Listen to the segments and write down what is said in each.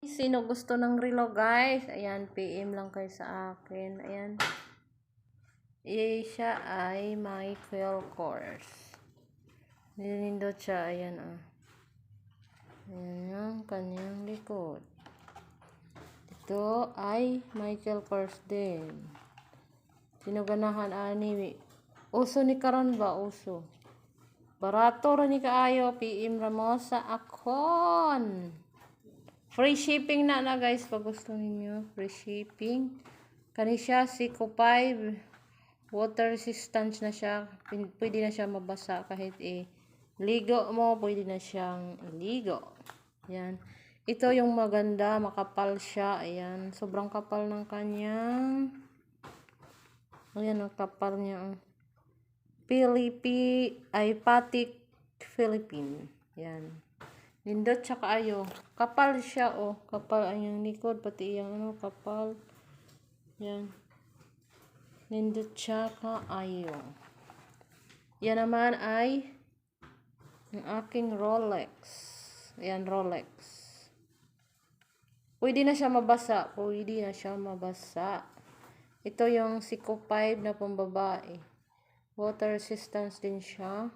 Sino gusto ng relo guys? Ayan, PM lang kayo sa akin. Ayan. Eh, siya ay Michael Kors. Nilindot siya. Ayan ah. Ayan ang kanyang likod. Ito ay Michael Kors din. Sino ganahan? Uso ni karon ba? Uso. Barato ra ni kaayo. PM Ramosa akon. Free shipping na na guys pag gusto ninyo. Free shipping. Kani siya si Kupay. Water resistance na siya. Pwede na siya mabasa kahit eh. Ligo mo, pwede na siyang ligo. Yan. Ito yung maganda, makapal siya. Ayan. Sobrang kapal ng kanyang. Ayan, ang kapal niya. Philippi, ay Patik Philippine. Yan. Nindot siya kaayo. Kapal siya, oh. Kapal ang likod, pati yung ano, kapal. Yan. Nindot siya kaayo. Yan naman ay ang aking Rolex. Ayan, Rolex. Pwede na siya mabasa. Pwede na siya mabasa. Ito yung Seiko 5 na pambabae. Water resistance din siya.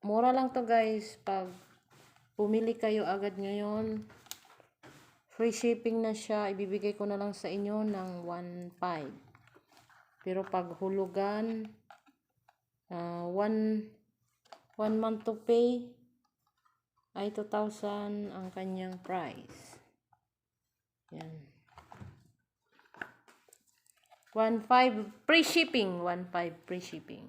Mura lang to guys. Pag Pumili kayo agad ngayon. Free shipping na siya. Ibibigay ko na lang sa inyo ng 1.5. Pero pag hulugan, uh, one, one month to pay, ay 2,000 ang kanyang price. Yan. 1.5 free shipping. 1.5 free shipping.